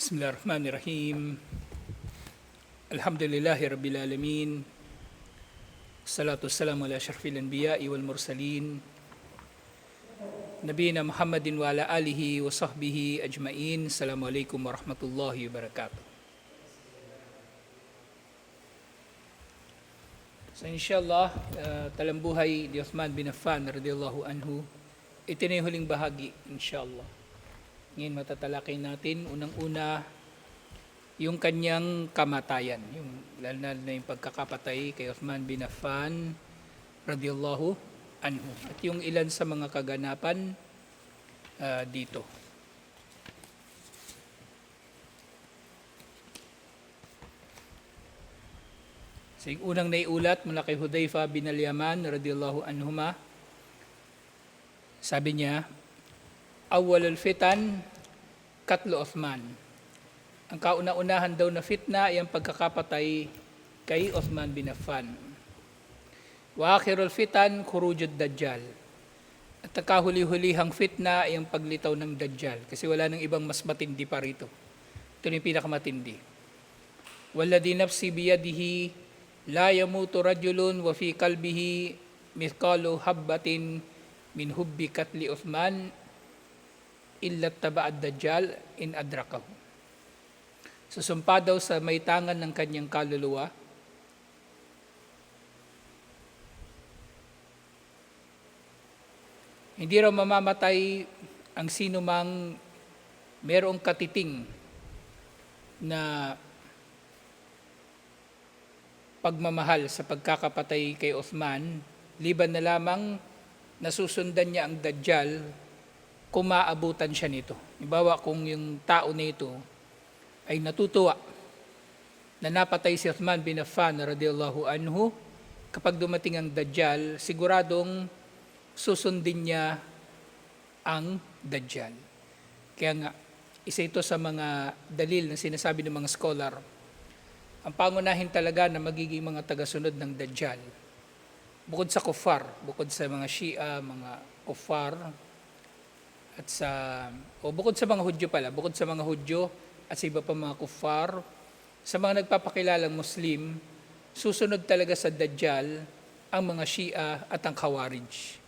بسم الله الرحمن الرحيم الحمد لله رب العالمين الصلاة والسلام على أشرف الأنبياء والمرسلين نبينا محمد وعلى آله وصحبه أجمعين السلام عليكم ورحمة الله وبركاته So inshallah, uh, talambuhay ni Uthman bin Affan radiyallahu anhu, ito na yung huling bahagi inshallah. Ngayon matatalakay natin unang-una yung kanyang kamatayan, yung lalo na yung pagkakapatay kay Uthman bin Affan radiyallahu anhu at yung ilan sa mga kaganapan ah, dito. So unang naiulat mula kay Hudayfa bin al-Yaman radiyallahu anhuma, sabi niya, awal al-fitan, katlo Uthman. Ang kauna-unahan daw na fitna ay ang pagkakapatay kay Uthman bin Affan. Wa akhirul fitan, khurujud dajjal. At ang kahuli-hulihang fitna ay ang paglitaw ng dajjal. Kasi wala nang ibang mas matindi pa rito. Ito yung pinakamatindi. Walladhi nafsi biyadihi la yamutu rajulun wa fi kalbihi mithqalu habbatin min hubbi katli Uthman illa taba'ad dajjal in adrakahu. Susumpa daw sa may tangan ng kanyang kaluluwa Hindi raw mamamatay ang sino mang merong katiting na pagmamahal sa pagkakapatay kay Uthman, liban na lamang nasusundan niya ang Dajjal kung maabutan siya nito. Ibawa kung yung tao na ito ay natutuwa na napatay si Uthman bin Affan radiyallahu anhu, kapag dumating ang Dajjal, siguradong susundin niya ang Dajjal. Kaya nga, isa ito sa mga dalil na sinasabi ng mga scholar, ang pangunahin talaga na magiging mga tagasunod ng Dajjal. Bukod sa kuffar, bukod sa mga Shia, mga kuffar, at sa, o bukod sa mga Hudyo pala, bukod sa mga Hudyo at sa iba pa mga kuffar, sa mga nagpapakilalang Muslim, susunod talaga sa Dajjal ang mga Shia at ang Khawarij.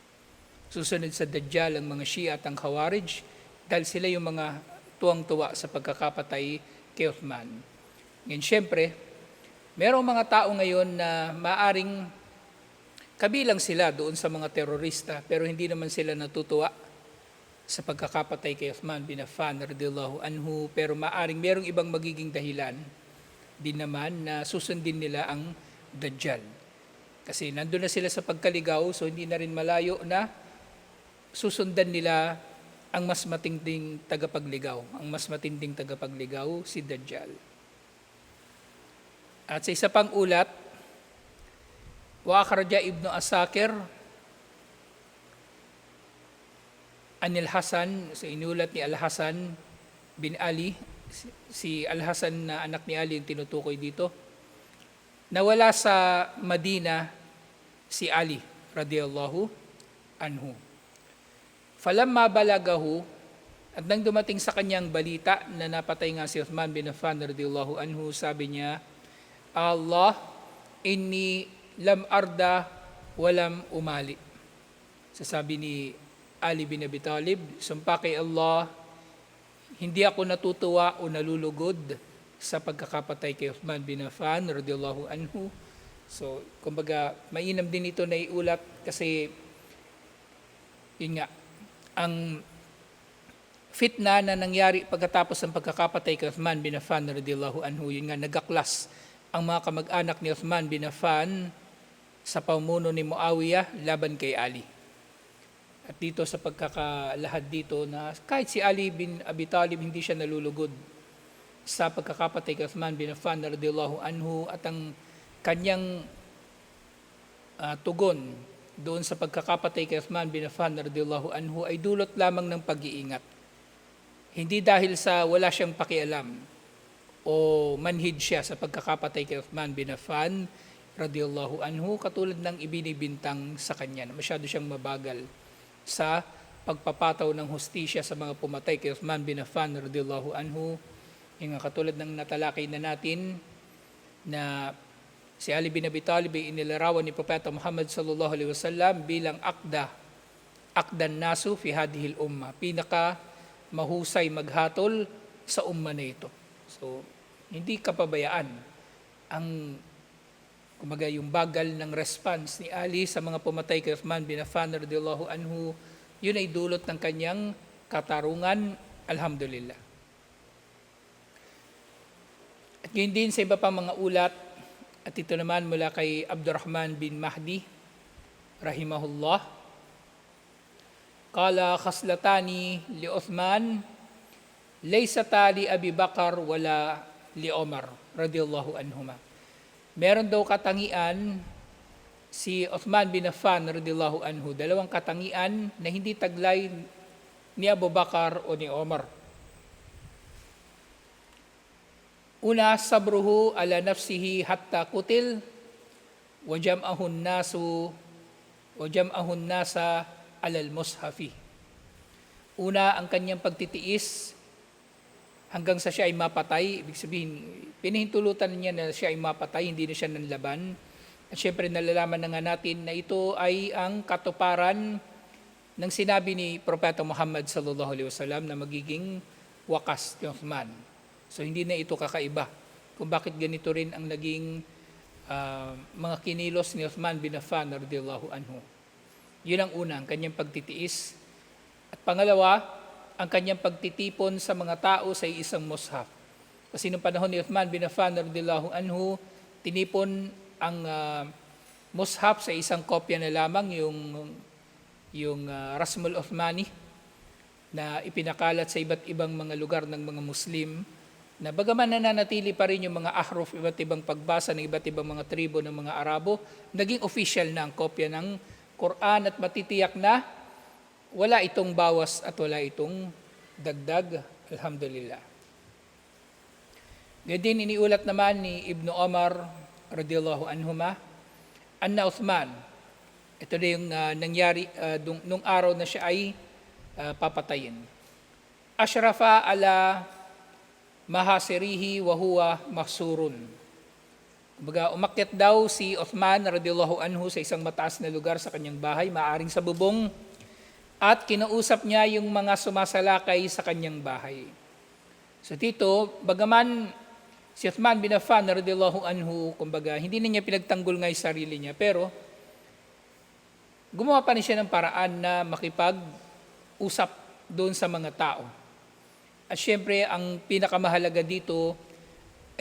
Susunod sa Dajjal ang mga Shia at ang Khawarij dahil sila yung mga tuwang-tuwa sa pagkakapatay kay Uthman. Ngayon, syempre, merong mga tao ngayon na maaring kabilang sila doon sa mga terorista pero hindi naman sila natutuwa sa pagkakapatay kay Uthman bin Affan radiyallahu anhu pero maaring merong ibang magiging dahilan din naman na susundin nila ang Dajjal. Kasi nandun na sila sa pagkaligaw so hindi na rin malayo na susundan nila ang mas matinding tagapagligaw. Ang mas matinding tagapagligaw, si Dajjal. At sa isa pang ulat, wa akhraja ibnu Asakir Anil Hasan, sa inulat ni Al-Hasan bin Ali, si Al-Hasan na anak ni Ali yung tinutukoy dito, nawala sa Madina si Ali radiyallahu anhu. Falamma balagahu, at nang dumating sa kanyang balita na napatay nga si Uthman bin Affan radiyallahu anhu, sabi niya, Allah, inni lam arda walam umali. Sasabi ni Ali bin Abi Talib, sumpa kay Allah, hindi ako natutuwa o nalulugod sa pagkakapatay kay Uthman bin Affan radiyallahu anhu. So, kumbaga, mainam din ito na iulat kasi yun nga, ang fitna na nangyari pagkatapos ng pagkakapatay kay Uthman bin Affan radiyallahu anhu, yun nga, nagaklas ang mga kamag-anak ni Uthman bin Affan sa pamuno ni Muawiyah laban kay Ali. At dito sa pagkakalahad dito na kahit si Ali bin Abi Talib hindi siya nalulugod sa pagkakapatay kay Uthman bin Affan radiyallahu anhu at ang kanyang ah, tugon doon sa pagkakapatay kay Uthman bin Affan radiyallahu anhu ay dulot lamang ng pag-iingat. Hindi dahil sa wala siyang pakialam o manhid siya sa pagkakapatay kay Uthman bin Affan radiyallahu anhu katulad ng ibinibintang sa kanya na masyado siyang mabagal sa pagpapataw ng hustisya sa mga pumatay kay Uthman bin Affan radiyallahu anhu Yung katulad ng natalakay na natin na si Ali bin Abi Talib ay inilarawan ni Propeta Muhammad sallallahu alaihi wasallam bilang akda, akdan nasu fi hadhil umma, pinaka mahusay maghatol sa umma na ito. So, hindi kapabayaan ang kumaga yung bagal ng response ni Ali sa mga pumatay kay Uthman bin Affan radiyallahu anhu, yun ay dulot ng kanyang katarungan, alhamdulillah. At yun din sa iba pang mga ulat, at ito naman mula kay Abdurrahman bin Mahdi, rahimahullah. Kala khaslatani li Uthman, laysata li Abi Bakar wala li Omar, radiyallahu anhuma. Meron daw katangian si Uthman bin Affan, radiyallahu anhu, dalawang katangian na hindi taglay ni Abu Bakar o ni Omar. Una, sabruhu ala nafsihi hatta kutil, wa jam'ahun nasu, wa jam'ahun nasa alal mushafi. Una, ang kanyang pagtitiis hanggang sa siya ay mapatay. Ibig sabihin, pinahintulutan niya na siya ay mapatay, hindi na siya nanlaban. At syempre, nalalaman na nga natin na ito ay ang katuparan ng sinabi ni Propeta Muhammad sallallahu alaihi wasallam na magiging wakas ni Uthman. So hindi na ito kakaiba kung bakit ganito rin ang naging ah, mga kinilos ni Uthman bin Affan radiyallahu anhu. Yun ang una, ang kanyang pagtitiis. At pangalawa, ang kanyang pagtitipon sa mga tao sa isang mushaf. Kasi noong panahon ni Uthman bin Affan radiyallahu anhu, tinipon ang ah, mushaf sa isang kopya na lamang yung yung ah, Rasmul Uthmani na ipinakalat sa iba't ibang mga lugar ng mga Muslim na bagaman nananatili pa rin yung mga ahruf, iba't ibang pagbasa ng iba't ibang mga tribo ng mga Arabo, naging official na ang kopya ng Quran at matitiyak na wala itong bawas at wala itong dagdag. Alhamdulillah. Ganyan din iniulat naman ni Ibn Omar radiyallahu anhuma, anna Uthman, ito na yung ah, nangyari ah, dung- nung araw na siya ay ah, papatayin. Ashrafa ala mahasirihi wa huwa mahsurun. Kumbaga, umakyat daw si Uthman radiyallahu anhu sa isang mataas na lugar sa kanyang bahay, maaring sa bubong, at kinausap niya yung mga sumasalakay sa kanyang bahay. So dito, bagaman si Uthman bin Affan radiyallahu anhu, kumbaga, hindi na niya pinagtanggol nga yung sarili niya, pero gumawa pa rin siya ng paraan na makipag-usap doon sa mga tao. At syempre, ang pinakamahalaga dito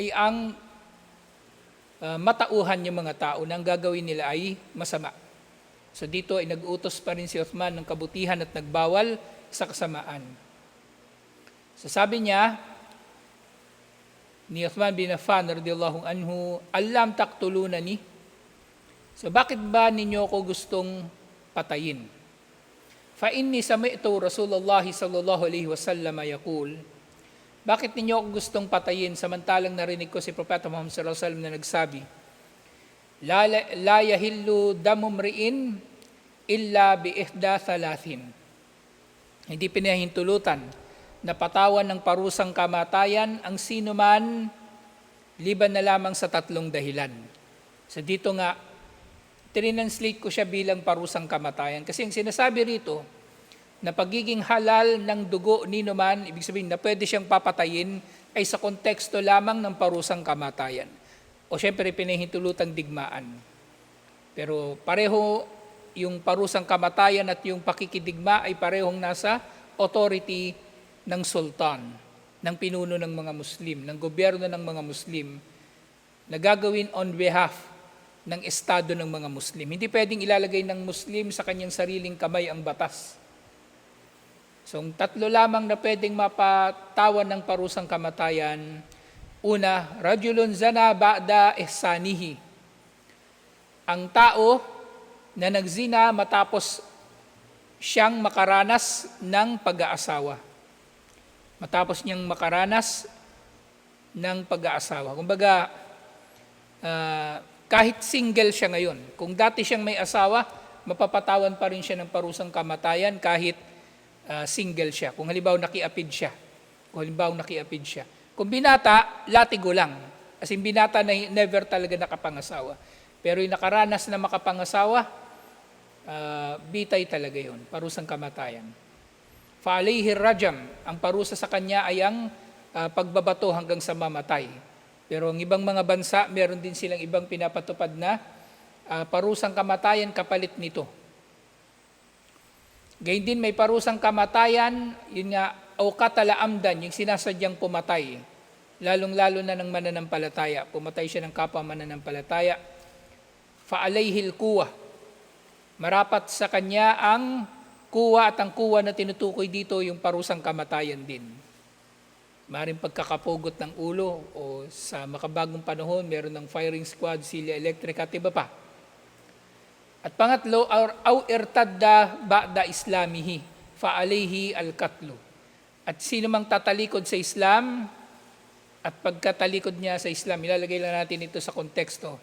ay ang ah, matauhan yung mga tao na ang gagawin nila ay masama. So dito ay nag-utos pa rin si Uthman ng kabutihan at nagbawal sa kasamaan. So sabi niya, ni Uthman bin Affan radiyallahu anhu, alam taktulunani. So bakit ba ninyo ako gustong patayin? Fa inni sami'tu Rasulullah sallallahu alaihi wasallam yaqul Bakit ninyo ako gustong patayin samantalang narinig ko si Propeta Muhammad sallallahu alaihi wasallam na nagsabi La, yahillu damum ri'in illa bi ihda thalathin. Hindi pinahintulutan na patawan ng parusang kamatayan ang sino man liban na lamang sa tatlong dahilan. So dito nga, trinanslate ko siya bilang parusang kamatayan. Kasi ang sinasabi rito, na pagiging halal ng dugo ni man, ibig sabihin na pwede siyang papatayin, ay sa konteksto lamang ng parusang kamatayan. O syempre, pinahintulutang digmaan. Pero pareho yung parusang kamatayan at yung pakikidigma ay parehong nasa authority ng sultan, ng pinuno ng mga Muslim, ng gobyerno ng mga Muslim, na gagawin on behalf ng estado ng mga Muslim. Hindi pwedeng ilalagay ng Muslim sa kanyang sariling kamay ang batas. So, ang tatlo lamang na pwedeng mapatawan ng parusang kamatayan. Una, rajulun zana ba'da ihsanihi. Ang tao na nagzina matapos siyang makaranas ng pag-aasawa. Matapos niyang makaranas ng pag-aasawa. Kumbaga, ah, kahit single siya ngayon, kung dati siyang may asawa, mapapatawan pa rin siya ng parusang kamatayan kahit ah, single siya. Kung halimbawa nakiapid siya. Kung halimbawa nakiapid siya. Kung binata, latigo lang. As in, binata na never talaga nakapangasawa. Pero yung nakaranas na makapangasawa, ah, bitay talaga yun, parusang kamatayan. Fa'alayhi rajam, ang parusa sa kanya ay ang ah, pagbabato hanggang sa mamatay. Pero ang ibang mga bansa, meron din silang ibang pinapatupad na ah, parusang kamatayan kapalit nito. Gayun din may parusang kamatayan, yun nga, o katalaamdan, yung sinasadyang pumatay. Lalong-lalo na ng mananampalataya. Pumatay siya ng kapwa mananampalataya. Fa'alayhil kuwa. Marapat sa kanya ang kuwa at ang kuwa na tinutukoy dito yung parusang kamatayan din. Maring pagkakapugot ng ulo o sa makabagong panahon, meron ng firing squad, silya electric at iba pa. At pangatlo, aw irtadda ba'da islamihi, fa'alayhi al-katlu. At sino mang tatalikod sa Islam, at pagkatalikod niya sa Islam, ilalagay lang natin ito sa konteksto.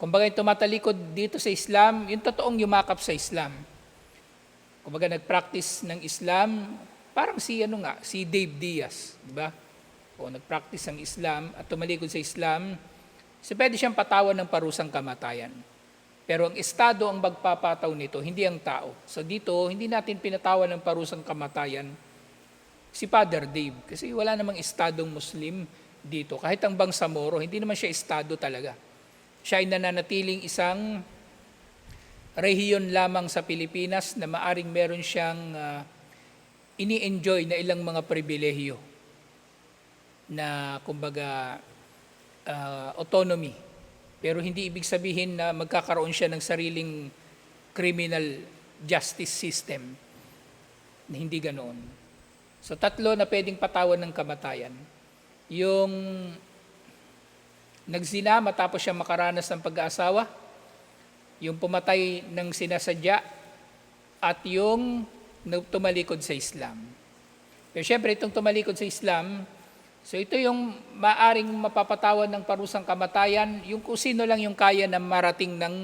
Kung bagay tumatalikod dito sa Islam, yung totoong yumakap sa Islam. Kung baga nag-practice ng Islam, parang si ano nga, si Dave Diaz, di ba? O nag-practice ng Islam at tumalikod sa Islam, so pwede siyang patawan ng parusang kamatayan. Pero ang estado ang magpapataw nito, hindi ang tao. So dito, hindi natin pinatawan ng parusang kamatayan si Father Dave. Kasi wala namang estadong Muslim dito. Kahit ang Bangsamoro, hindi naman siya estado talaga. Siya ay nananatiling isang rehiyon lamang sa Pilipinas na maaring meron siyang ah, ini-enjoy na ilang mga pribilehyo na kumbaga ah, autonomy. Pero hindi ibig sabihin na magkakaroon siya ng sariling criminal justice system. Hindi ganoon. So tatlo na pwedeng patawan ng kamatayan. Yung nagzina matapos siya makaranas ng pag-aasawa, yung pumatay ng sinasadya, at yung tumalikod sa Islam. Pero syempre, itong tumalikod sa Islam, so ito yung maaring mapapatawan ng parusang kamatayan, yung kung sino lang yung kaya na marating ng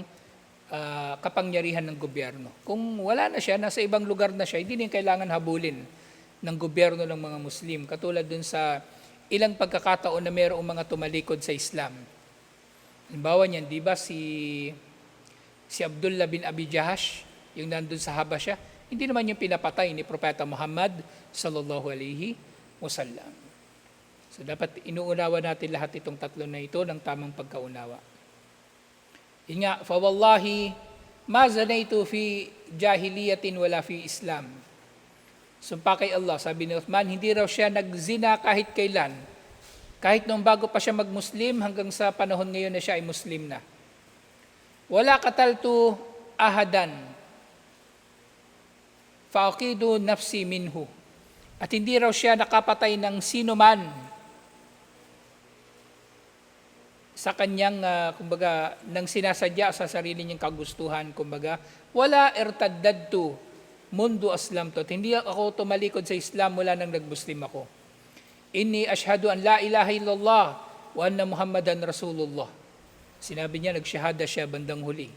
ah, kapangyarihan ng gobyerno. Kung wala na siya, nasa ibang lugar na siya, hindi din kailangan habulin ng gobyerno ng mga Muslim. Katulad dun sa ilang pagkakataon na mayroong mga tumalikod sa Islam. Halimbawa niyan, di ba si si Abdullah bin Abi Jahash, yung nandun sa Habasha, hindi naman yung pinapatay ni Propeta Muhammad sallallahu alaihi wasallam. So dapat inuunawa natin lahat itong tatlo na ito ng tamang pagkaunawa. Yun nga, fawallahi, ma zanaytu fi jahiliyatin wala fi Islam. Sumpa kay Allah, sabi ni Uthman, hindi raw siya nagzina kahit kailan. Kahit nung bago pa siya mag-Muslim, hanggang sa panahon ngayon na siya ay Muslim na. Wala kataltu ahadan. Faakidu nafsi minhu. At hindi raw siya nakapatay ng sino man sa kanyang, ah, kumbaga, nang sinasadya sa sarili niyang kagustuhan, kumbaga, wala irtaddadtu mundo aslam to. Hindi ako tumalikod sa Islam mula nang nag-Muslim ako. Inni ashhadu an la ilaha illallah wa anna Muhammadan Rasulullah. Sinabi niya, nagsyahada siya bandang huli.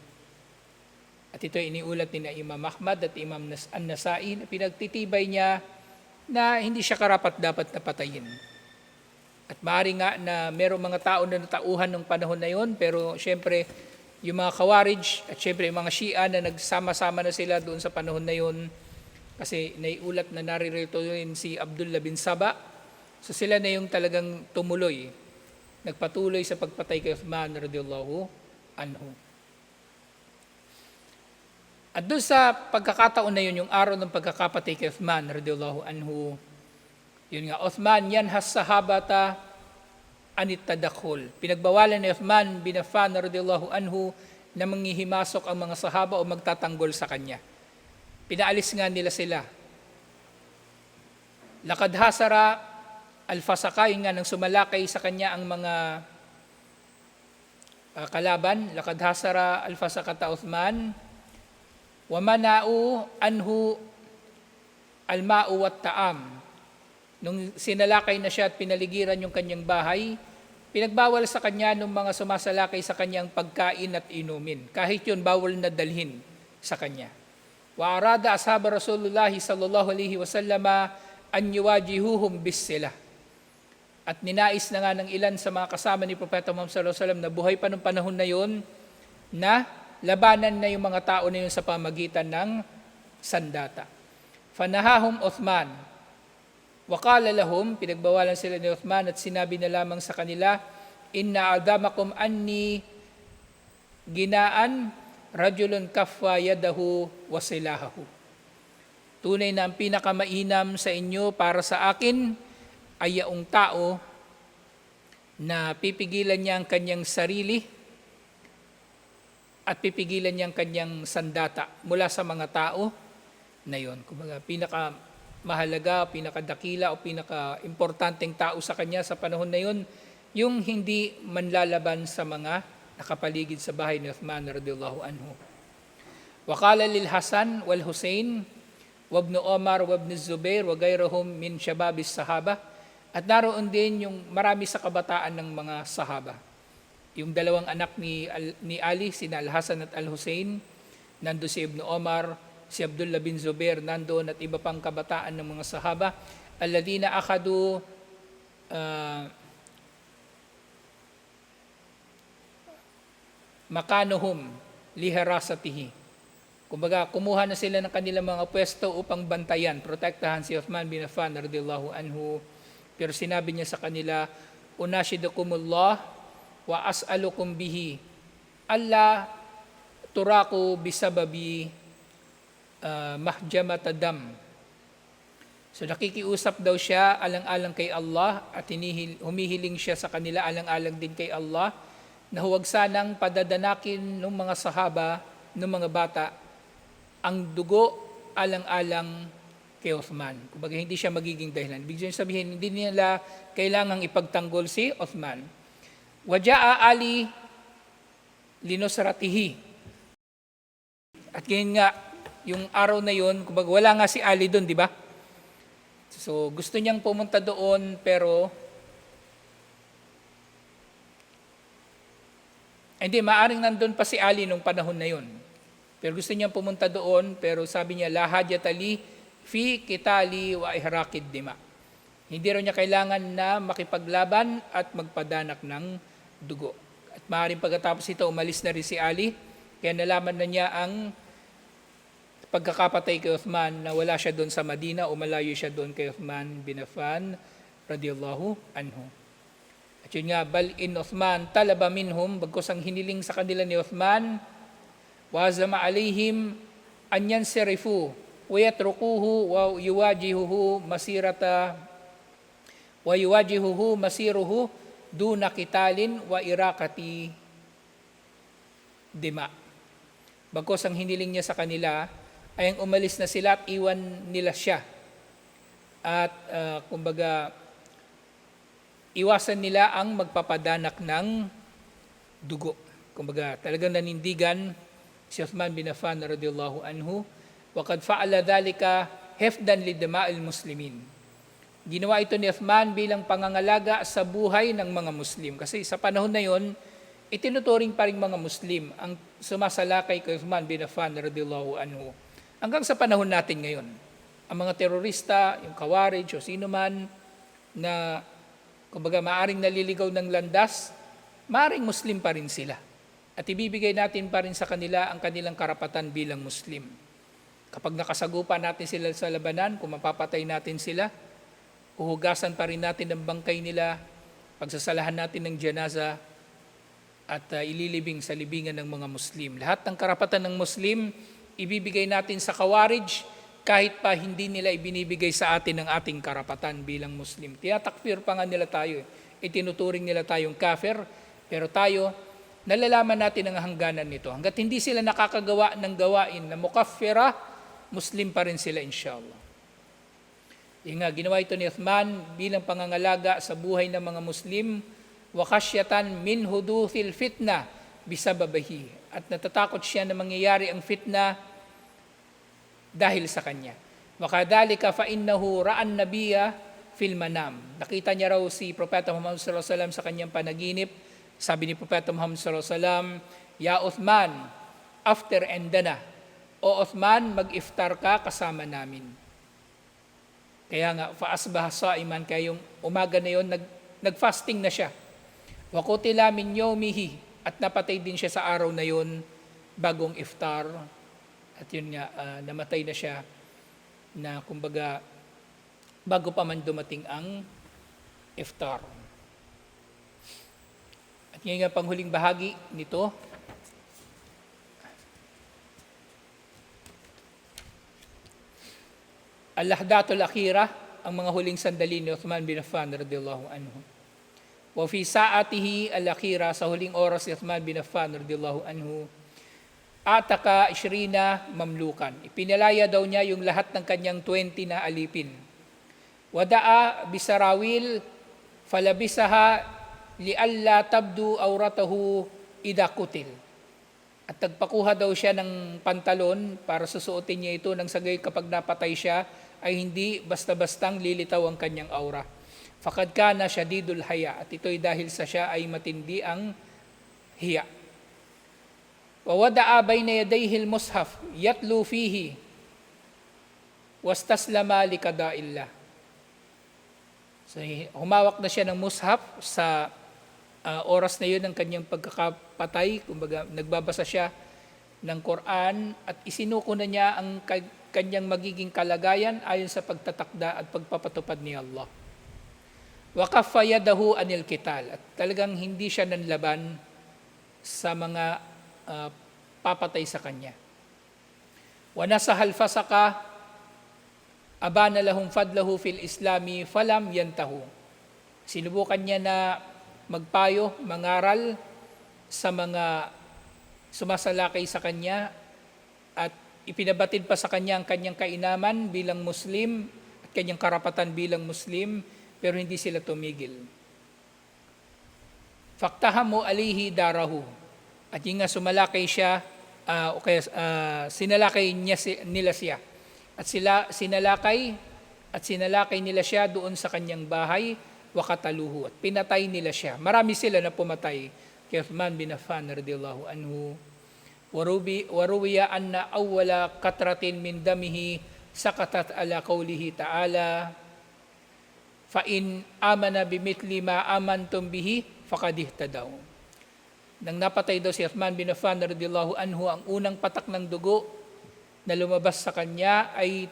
At ito iniulat ni na Imam Ahmad at Imam Nas- An-Nasai na pinagtitibay niya na hindi siya karapat dapat na patayin. At maaari nga na merong mga tao na natauhan ng panahon na yon, pero syempre yung mga kawarij at syempre yung mga Shia na nagsama-sama na sila doon sa panahon na yon, kasi naiulat na naririto yun si Abdullah bin Saba, so sila na yung talagang tumuloy, nagpatuloy sa pagpatay kay Uthman radiyallahu anhu. At doon sa pagkakataon na yun, yung araw ng pagkakapatay kay Uthman radiyallahu anhu, yun nga, Uthman yan has sahabata anit tadakhul. Pinagbawalan ni Uthman bin Affan radiyallahu anhu na manghihimasok ang mga sahaba o magtatanggol sa kanya. Pinaalis nga nila sila. Lakad hasara al-fasaka, yun nga nang sumalakay sa kanya ang mga ah, kalaban. Lakad hasara al-fasaka ta Uthman. Wamanau anhu al-ma'u wat ta'am. Nung sinalakay na siya at pinaligiran yung kanyang bahay, pinagbawal sa kanya ng mga sumasalakay sa kanyang pagkain at inumin. Kahit yun, bawal na dalhin sa kanya. Wa arada ashab Rasulullah sallallahu alaihi wasallam an yuwajihuhum bis sila. At ninais na nga ng ilan sa mga kasama ni Propeta Muhammad sallallahu alaihi wasallam na buhay pa nung panahon na yon na labanan na yung mga tao na yun sa pamagitan ng sandata. Fanahahum Uthman. Wakala lahum, pinagbawalan sila ni Uthman at sinabi na lamang sa kanila, Inna adamakum anni ginaan rajulun kafwa yadahu wasilahahu. Tunay na ang pinakamainam sa inyo para sa akin ay yaong tao na pipigilan niya ang kanyang sarili at pipigilan niya ang kanyang sandata mula sa mga tao na yon. Kumbaga, pinaka mahalaga, pinakadakila o pinaka-importanteng tao sa kanya sa panahon na yon, yung hindi manlalaban sa mga nakapaligid sa bahay ni Uthman radiyallahu anhu. Wakala lil Hasan wal Hussein, wabn Omar, wabn Zubair, wa gayrahum min shababis sahaba. At naroon din yung marami sa kabataan ng mga sahaba. Yung dalawang anak ni, ni Ali, sina Al-Hasan at Al-Hussein, nando si Ibn Omar, si Abdullah bin Zubair, nandoon at iba pang kabataan ng mga sahaba, alladina akadu ah, makanuhum liharasatihi. Kumbaga, kumuha na sila ng kanilang mga pwesto upang bantayan, protektahan si Uthman bin Affan radiyallahu anhu. Pero sinabi niya sa kanila, Unashidukumullah wa as'alukum bihi. Allah turaku bisababi uh, mahjamatadam. So nakikiusap daw siya alang-alang kay Allah at hinihil, humihiling siya sa kanila alang-alang din kay Allah na huwag sanang padadanakin ng mga sahaba, ng mga bata, ang dugo alang-alang kay Uthman. Kumbaga hindi siya magiging dahilan. Ibig sabihin, hindi nila kailangang ipagtanggol si Uthman. Waja'a Ali linosratihi. At ganyan nga, yung araw na yun, kumbaga wala nga si Ali doon, di ba? So gusto niyang pumunta doon pero hindi, maaring nandun pa si Ali nung panahon na yun. Pero gusto niyang pumunta doon pero sabi niya, La hajatali fi kitali wa ihrakid dima. Hindi raw niya kailangan na makipaglaban at magpadanak ng dugo. At maaaring pagkatapos ito, umalis na rin si Ali, kaya nalaman na niya ang pagkakapatay kay Uthman na wala siya doon sa Madina o malayo siya doon kay Uthman bin Affan radiyallahu anhu. At yun nga, bal in Uthman talaba minhum, bagkos ang hiniling sa kanila ni Uthman, wazama alayhim anyan serifu, wayatrukuhu wa yuwajihuhu masirata wa yuwajihuhu masiruhu duna kitalin wa irakati dima. Bagkos ang hiniling niya sa kanila ay ang umalis na sila at iwan nila siya. At uh, kumbaga, iwasan nila ang magpapadanak ng dugo. Kumbaga, talagang nanindigan si Uthman bin Affan radiyallahu anhu, وَقَدْ فَعَلَ ذَلِكَ هَفْدًا لِدَمَاءِ الْمُسْلِمِينَ Ginawa ito ni Uthman bilang pangangalaga sa buhay ng mga Muslim. Kasi sa panahon na yon, itinuturing pa rin mga Muslim ang sumasalakay kay Uthman bin Affan radiyallahu anhu. Hanggang sa panahon natin ngayon, ang mga terorista, yung kawarij o sino man na kumbaga maaring naliligaw ng landas, maaring Muslim pa rin sila. At ibibigay natin pa rin sa kanila ang kanilang karapatan bilang Muslim. Kapag nakasagupa natin sila sa labanan, kung mapapatay natin sila, uhugasan pa rin natin ang bangkay nila, pagsasalahan natin ng janaza, at uh, ililibing sa libingan ng mga Muslim. Lahat ng karapatan ng Muslim, ibibigay natin sa kawarij kahit pa hindi nila ibinibigay sa atin ang ating karapatan bilang Muslim. Tiyatakfir pa nga nila tayo. Itinuturing nila tayong kafir, pero tayo, nalalaman natin ang hangganan nito. Hanggat hindi sila nakakagawa ng gawain na mukaffira, Muslim pa rin sila inshallah. Yung nga, ginawa ito ni Uthman bilang pangangalaga sa buhay ng mga Muslim, wakasyatan min huduthil fitna bisababahi. At natatakot siya na mangyayari ang fitna dahil sa kanya. Wakadalika fa innahu ra'an nabiya fil manam. Nakita niya raw si Propeta Muhammad sallallahu alaihi wasallam sa kanyang panaginip. Sabi ni Propeta Muhammad sallallahu alaihi wasallam, Ya Uthman, after endana. O Uthman, mag-iftar ka kasama namin. Kaya nga, faasbah sa iman, kaya yung umaga na yon, nag, nag-fasting na siya. Wa qutila min yawmihi at napatay din siya sa araw na yun bagong iftar. At yun nga, ah, namatay na siya na kumbaga bago pa man dumating ang iftar. At ngayon nga panghuling bahagi nito, Al-Lahdatul Akhira, ang mga huling sandali ni Uthman bin Affan radiyallahu anhu. Wa fi sa'atihi al-akhira sa huling oras ni Uthman bin Affan radiyallahu anhu, ataka ishrina mamlukan. Ipinalaya daw niya yung lahat ng kanyang 20 na alipin. Wada'a bisarawil falabisaha lialla tabdu auratahu idakutil. At nagpakuha daw siya ng pantalon para susuotin niya ito nang sagay kapag napatay siya ay hindi basta-bastang lilitaw ang kanyang aura. Fakad kana syadidul haya at ito'y dahil sa siya ay matindi ang hiya. ووضع بين يديه المصحف يتلو فيه واستسلم لقضاء الله. So, humawak na siya ng mushaf sa ah, oras na yun ng kanyang pagkakapatay. Kumbaga, nagbabasa siya ng Quran at isinuko na niya ang ka- kanyang magiging kalagayan ayon sa pagtatakda at pagpapatupad ni Allah. Waqaffa yadahu anil kital. At talagang hindi siya nanlaban sa mga ah, papatay sa kanya. Wa nasahal fasaka abana lahum fadlahu fil islami falam yantahu. Sinubukan niya na magpayo, mangaral sa mga sumasalakay sa kanya at ipinabatid pa sa kanya ang kanyang kainaman bilang Muslim at kanyang karapatan bilang Muslim pero hindi sila tumigil. Faktahamu alihi darahu. At yung nga sumalakay siya, ah, o kaya ah, sinalakay niya, si- nila siya. At sila sinalakay at sinalakay nila siya doon sa kanyang bahay, wakataluhu. At pinatay nila siya. Marami sila na pumatay. Kay Uthman bin Affan radiyallahu anhu. Warubi, waruwiya anna awwala katratin min damihi sakatat ala qawlihi ta'ala fa in amana bimitli ma amantum bihi faqad ihtadaw. Nang napatay daw si Uthman bin Affan radiyallahu anhu, ang unang patak ng dugo na lumabas sa kanya ay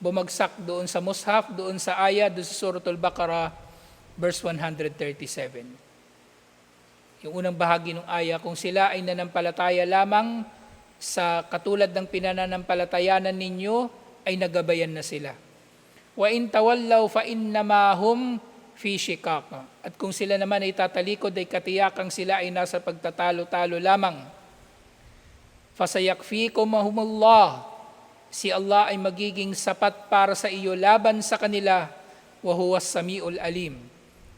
bumagsak doon sa mushaf, doon sa aya, doon sa Suratul Baqarah, verse 137. Yung unang bahagi ng aya, kung sila ay nanampalataya lamang sa katulad ng pinananampalatayanan ninyo, ay nagabayan na sila. Wa in tawallaw fa innama hum fi shikak. At kung sila naman ay tatalikod ay katiyakang sila ay nasa pagtatalo-talo lamang. Fasayakfikumahumullah. Si Allah ay magiging sapat para sa iyo laban sa kanila. Wa huwas samiul alim.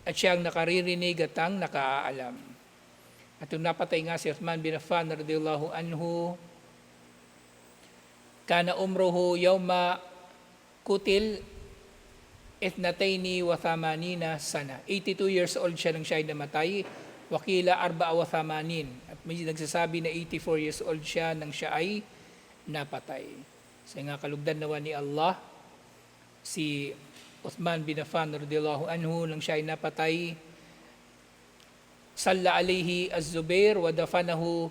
At siya ang nakaririnig at ang nakaalam. At yung napatay nga si Uthman bin Affan radiyallahu anhu, kana umruhu yawma kutil ithnataini wa thamanina sana. 82 years old siya nang siya ay namatay. Wakila arba'a wa thamanin. At may nagsasabi na 84 years old siya nang siya ay napatay. Sa nga kalugdan nawa ni Allah, si Uthman bin Affan radiyallahu anhu nang siya ay napatay, salla alayhi az-Zubair wa dafanahu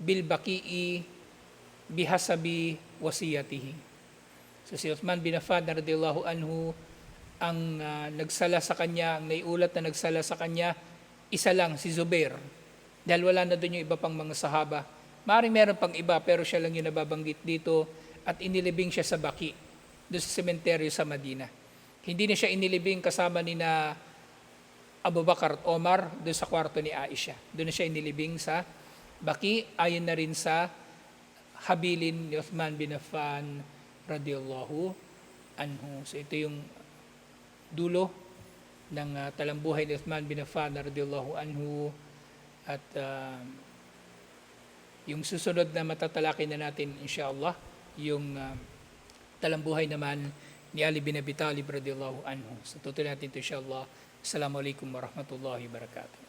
bil baqi'i bihasabi wasiyatihi. So si Uthman bin Affan radiyallahu anhu ang ah, nagsala sa kanya, ang naiulat na nagsala sa kanya, isa lang, si Zubair. Dahil wala na doon yung iba pang mga sahaba. Maaaring meron pang iba, pero siya lang yung nababanggit dito at inilibing siya sa Baki, doon sa sementeryo sa Madina. Hindi na siya inilibing kasama ni na Abu Bakar at Omar doon sa kwarto ni Aisha. Doon na siya inilibing sa Baki, ayon na rin sa habilin ni Uthman bin Affan radiyallahu anhu. So ito yung dulo ng uh, talambuhay ni Uthman bin Affan radiyallahu anhu at uh, yung susunod na matatalakay na natin inshallah yung uh, talambuhay naman ni Ali bin Abi Talib radiyallahu anhu. So tutuloy natin ito inshallah. Assalamualaikum warahmatullahi wabarakatuh.